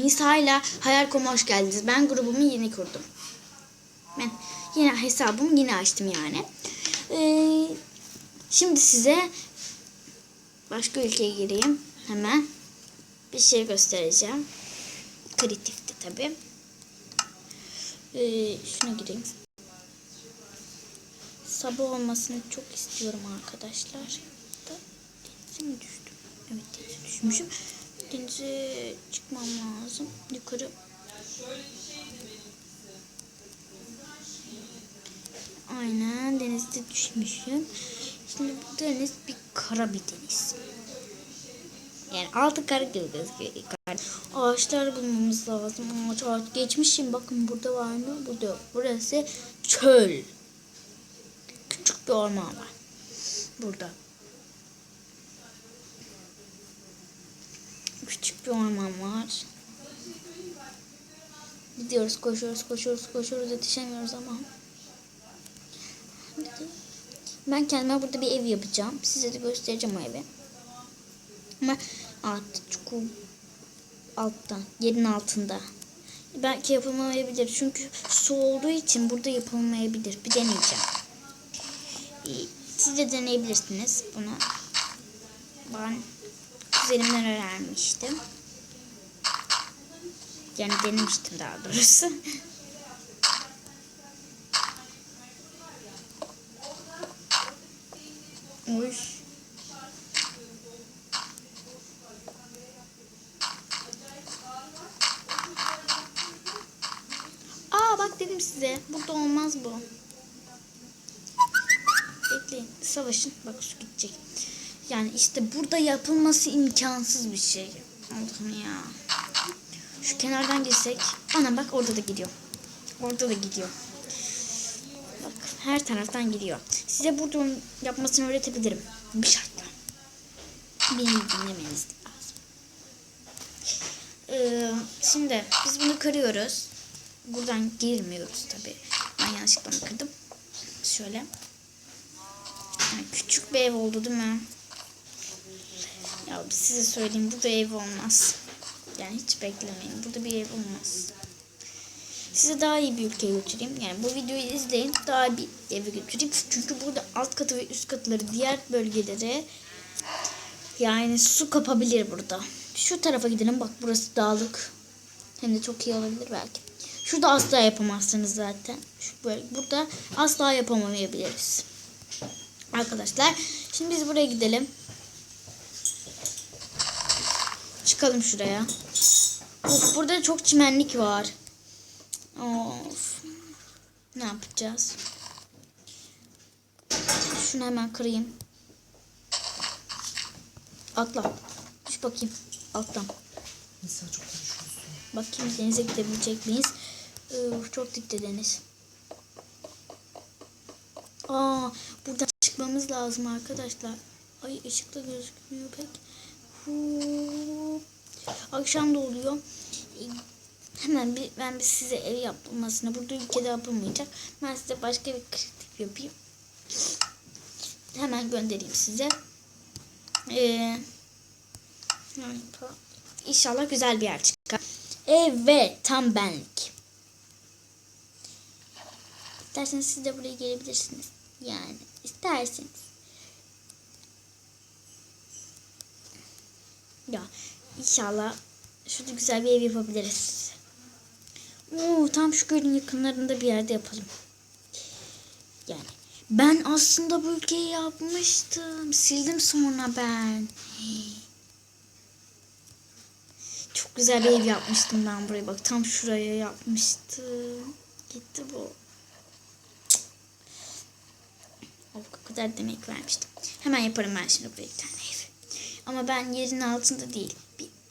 Nisa ile Hayal.com'a hoş geldiniz. Ben grubumu yeni kurdum. Ben yine hesabımı yeni açtım yani. Ee, şimdi size başka ülkeye gireyim. Hemen bir şey göstereceğim. Kreatifti tabi. Ee, şuna gireyim. Sabah olmasını çok istiyorum arkadaşlar. Da denize düştüm? Evet denize düşmüşüm. Denize çıkmam lazım. Yukarı. Aynen denizde düşmüşüm. Şimdi bu deniz bir kara bir deniz. Yani altı kara gibi gözüküyor. Ağaçlar bulmamız lazım. Ağaç ağaç geçmişim. Bakın burada var mı? Burada yok. Burası çöl. Küçük bir orman var. Burada. Küçük bir orman var. Gidiyoruz, koşuyoruz, koşuyoruz, koşuyoruz. Yetişemiyoruz ama. Ben kendime burada bir ev yapacağım. Size de göstereceğim o evi. Ama alt, çukur alttan, yerin altında. Belki yapılmayabilir. Çünkü su olduğu için burada yapılmayabilir. Bir deneyeceğim. Ee, Siz de deneyebilirsiniz bunu. Ben kuzenimden öğrenmiştim. Yani denemiştim daha doğrusu. Uy. Aa bak dedim size. Burada olmaz bu. Bekleyin. Savaşın. Bak su gidecek. Yani işte burada yapılması imkansız bir şey. Allah'ım ya. Şu kenardan girsek. Ana bak orada da gidiyor. Orada da gidiyor. Bak her taraftan gidiyor. Size burada onun yapmasını öğretebilirim. Bir şartla. Beni dinlemeniz lazım. Ee, şimdi biz bunu kırıyoruz. Buradan girmiyoruz tabi. Ben yanlışlıkla kırdım. Şöyle. Yani küçük bir ev oldu değil mi? Ya size söyleyeyim burada ev olmaz. Yani hiç beklemeyin. Burada bir ev olmaz. Size daha iyi bir ülkeye götüreyim. Yani bu videoyu izleyin. Daha bir eve götüreyim. Çünkü burada alt katı ve üst katları diğer bölgelere yani su kapabilir burada. Şu tarafa gidelim. Bak burası dağlık. Hem de çok iyi olabilir belki. Şurada asla yapamazsınız zaten. Şu böyle burada asla yapamayabiliriz. Arkadaşlar şimdi biz buraya gidelim. Çıkalım şuraya. Of, burada çok çimenlik var. Of. Ne yapacağız? Şunu hemen kırayım. Atla. Düş bakayım. Alttan. Nisa çok konuşuyorsun. Bakayım denize gidebilecek miyiz? Uf, çok dipte deniz. Aa, buradan çıkmamız lazım arkadaşlar. Ay ışık da gözükmüyor pek. Akşam da oluyor. Hemen bir, ben bir size ev yapılmasını burada ülkede yapılmayacak. Ben size başka bir kreatif yapayım. Hemen göndereyim size. Ee, İnşallah güzel bir yer çıkar. Evet tam benlik. İsterseniz siz de buraya gelebilirsiniz. Yani isterseniz. Ya inşallah şurada güzel bir ev yapabiliriz. Oo, tam şu gölün yakınlarında bir yerde yapalım. Yani ben aslında bu ülkeyi yapmıştım. Sildim sonra ben. Çok güzel bir ev yapmıştım ben buraya. Bak tam şuraya yapmıştım. Gitti bu. O kadar demek vermiştim. Hemen yaparım ben şimdi buraya ev. Ama ben yerin altında değil.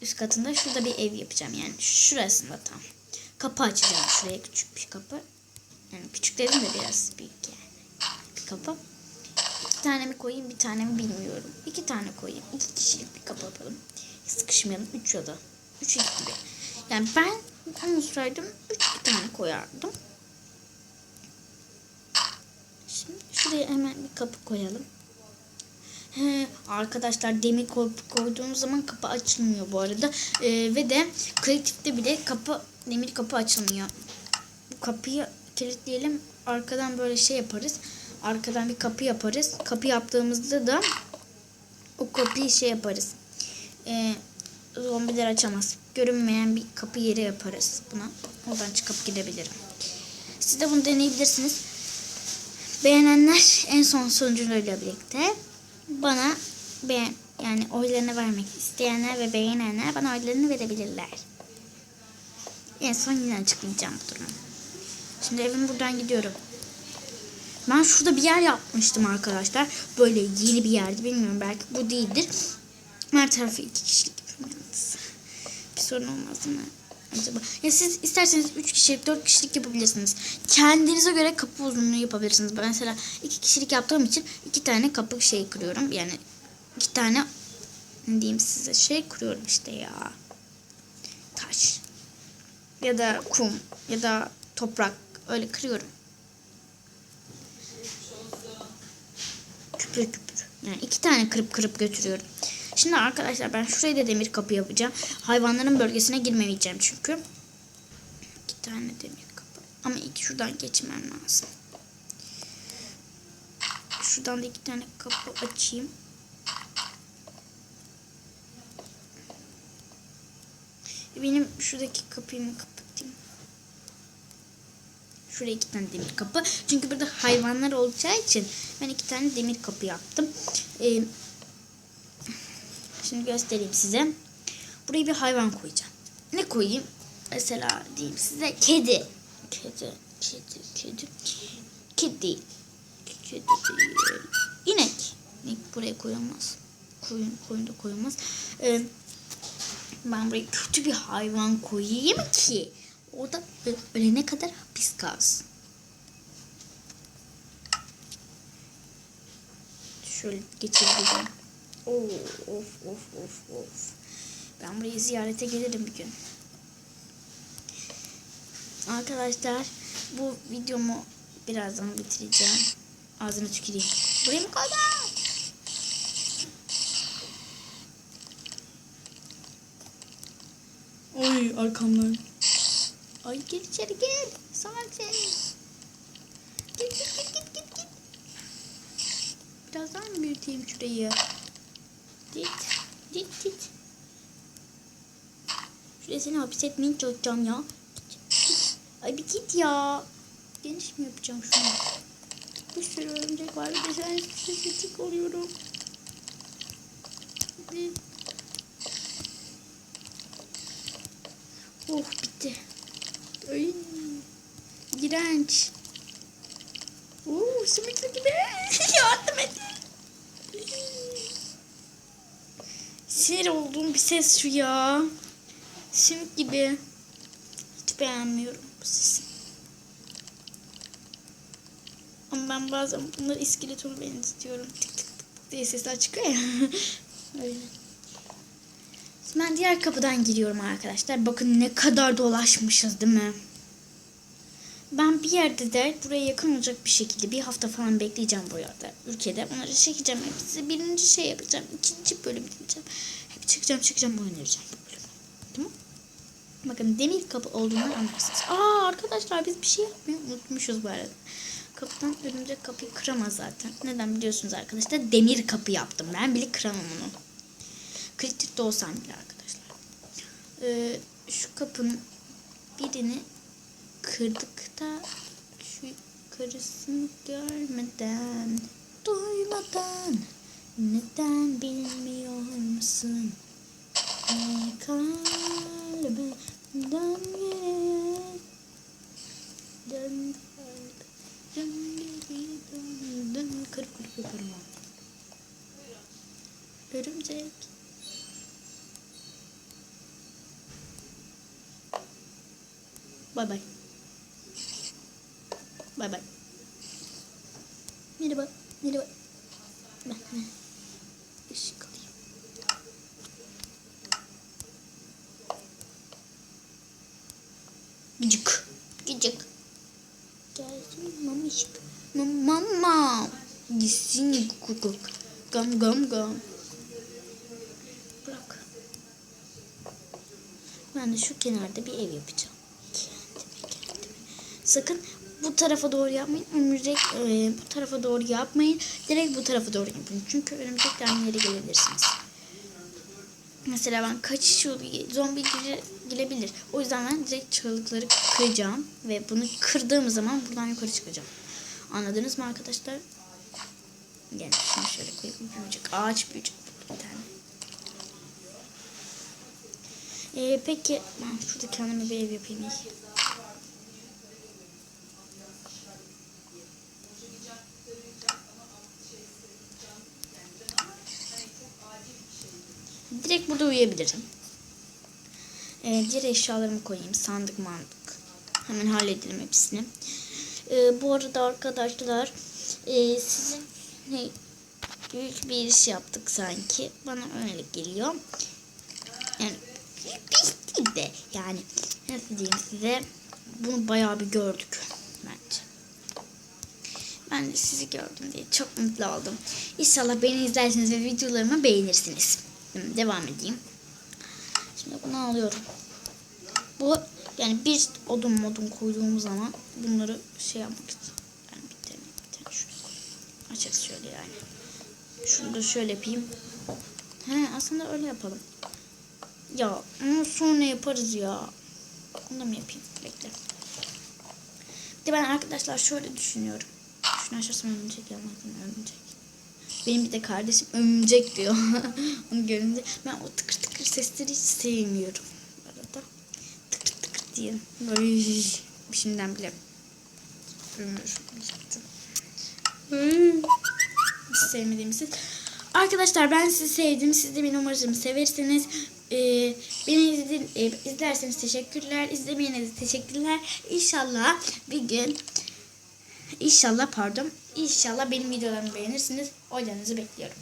Üst katında şurada bir ev yapacağım. Yani şurasında tam. Kapı açacağım şuraya küçük bir kapı. Yani küçük dedim de biraz büyük yani. Bir kapı. İki tane mi koyayım bir tane mi bilmiyorum. İki tane koyayım. İki kişilik bir kapı yapalım. Sıkışmayalım. Üç ya da. Üç gibi. Yani ben olsaydım üç tane koyardım. Şimdi şuraya hemen bir kapı koyalım. He, arkadaşlar demir koy, koyduğunuz zaman kapı açılmıyor bu arada. Ee, ve de kreatifte bile kapı demir kapı açılmıyor. Kapıyı kilitleyelim. Arkadan böyle şey yaparız. Arkadan bir kapı yaparız. Kapı yaptığımızda da o kapıyı şey yaparız. Ee, zombiler açamaz. Görünmeyen bir kapı yeri yaparız buna. Oradan çıkıp gidebilirim. Siz de bunu deneyebilirsiniz. Beğenenler en son sonucuyla birlikte bana beğen yani oylarını vermek isteyenler ve beğenenler bana oylarını verebilirler. En son yine açıklayacağım bu durumu. Şimdi evim buradan gidiyorum. Ben şurada bir yer yapmıştım arkadaşlar. Böyle yeni bir yerdi. Bilmiyorum belki bu değildir. Her tarafı iki kişilik yapıyorum. Bir sorun olmaz değil mi? Acaba. Ya siz isterseniz 3 kişilik 4 kişilik yapabilirsiniz. Kendinize göre kapı uzunluğu yapabilirsiniz. Ben mesela 2 kişilik yaptığım için 2 tane kapı şey kırıyorum. Yani 2 tane ne diyeyim size şey kuruyorum işte ya. Taş. Ya da kum ya da toprak öyle kırıyorum. Küpür küpür. Yani iki tane kırıp kırıp götürüyorum. Şimdi arkadaşlar ben şuraya da demir kapı yapacağım. Hayvanların bölgesine girmeyeceğim çünkü. İki tane demir. Ama ilk şuradan geçmem lazım. Şuradan da iki tane kapı açayım. Benim şuradaki kapıyı mı kapatayım? Şuraya iki tane demir kapı. Çünkü burada hayvanlar olacağı için ben iki tane demir kapı yaptım. Ee, şimdi göstereyim size. Buraya bir hayvan koyacağım. Ne koyayım? Mesela diyeyim size kedi. Kedi, kedi, kedi. Kedi. Kedi değil. İnek. İnek buraya koyulmaz. Koyun, koyun da koyulmaz. Ee, ben buraya kötü bir hayvan koyayım ki o da ölene kadar hapis kalsın. Şöyle geçebilirim. Oo, of of of of. Ben burayı ziyarete gelirim bir gün. Arkadaşlar bu videomu birazdan bitireceğim. Ağzını tüküreyim. Buraya mı koydum? Ay arkamdan. Ay gel içeri gel. Salak seni. Git git git git git git. Biraz daha mı büyüteyim şurayı? Git. Git git. Şuraya seni hapis etmeye çalışacağım ya. Ay bir git ya. Geniş mi yapacağım şunu? Bir sürü örümcek var. Bir de sen sessizlik oluyorum. Bir... Oh bitti. Ay. İğrenç. Oo, sümüklü gibi. Yardım et. Sinir olduğum bir ses şu ya. Sümük gibi. Hiç beğenmiyorum bu sesi. Ama ben bazen bunları iskeletonu benzetiyorum. Tık tık tık diye sesler çıkıyor ya. Öyle. Şimdi ben diğer kapıdan giriyorum arkadaşlar. Bakın ne kadar dolaşmışız değil mi? Ben bir yerde de buraya yakın olacak bir şekilde bir hafta falan bekleyeceğim bu yerde. Ülkede. Onları çekeceğim. Hepsi birinci şey yapacağım. ikinci bölüm dinleyeceğim. Hep çıkacağım çıkacağım oynayacağım Bakın demir kapı olduğunu anlarsınız. Aa arkadaşlar biz bir şey yapmayı unutmuşuz bu arada. Kapıdan örümcek kapıyı kıramaz zaten. Neden biliyorsunuz arkadaşlar? Demir kapı yaptım. Ben bile kıramam onu. Kritikte olsam bile arkadaşlar. Ee, şu kapının birini kırdık da şu karısını görmeden duymadan neden bilmiyor musun? Bay bay. Bay bay. Merhaba. Merhaba. Ben hemen ışık alayım. Gıcık. Gıcık. Gelsin mamışık. Mama. Gitsin kukuk. Gam gam gam. Bırak. Ben de şu kenarda bir ev yapacağım. Sakın bu tarafa doğru yapmayın. Örümcek e, bu tarafa doğru yapmayın. Direkt bu tarafa doğru yapın. Çünkü örümceklerin yere gelebilirsiniz. Mesela ben kaçış yolu zombi gire- girebilir. O yüzden ben direkt çığlıkları kıracağım. Ve bunu kırdığım zaman buradan yukarı çıkacağım. Anladınız mı arkadaşlar? Yani şunu şöyle koyayım. Büyüyecek. Ağaç büyüyecek. Bir tane. Ee, peki ben şurada kendime bir ev yapayım iyi. Direkt burada uyuyabilirim. Ee, diğer eşyalarımı koyayım. Sandık mandık. Hemen halledelim hepsini. Ee, bu arada arkadaşlar e, sizin ne, büyük bir iş yaptık sanki. Bana öyle geliyor. Yani büyük değil de yani nasıl diyeyim size bunu bayağı bir gördük bence. Ben de sizi gördüm diye çok mutlu oldum. İnşallah beni izlersiniz ve videolarımı beğenirsiniz. Devam edeyim. Şimdi bunu alıyorum. Bu yani bir odun modun koyduğum zaman bunları şey yapmak için. Yani bir tane, bir tane şöyle açacağız şöyle yani. Şunu da şöyle yapayım. He aslında öyle yapalım. Ya onu sonra yaparız ya. Onu da mı yapayım? Bekle. Bir de ben arkadaşlar şöyle düşünüyorum. Şunu açarsam örümcek yapmaktan örümcek. Benim bir de kardeşim örümcek diyor. Onu görünce ben o tıkır tıkır sesleri hiç sevmiyorum. Arada tıkır tıkır diye böyle şimdiden bile bilmiyorum. Hiç sevmediğim ses. Arkadaşlar ben sizi sevdim. Siz de beni umarım seversiniz. Ee, beni izledin, e, izlerseniz teşekkürler. İzlemeyene de teşekkürler. İnşallah bir gün İnşallah pardon. İnşallah benim videolarımı beğenirsiniz. Oylarınızı bekliyorum.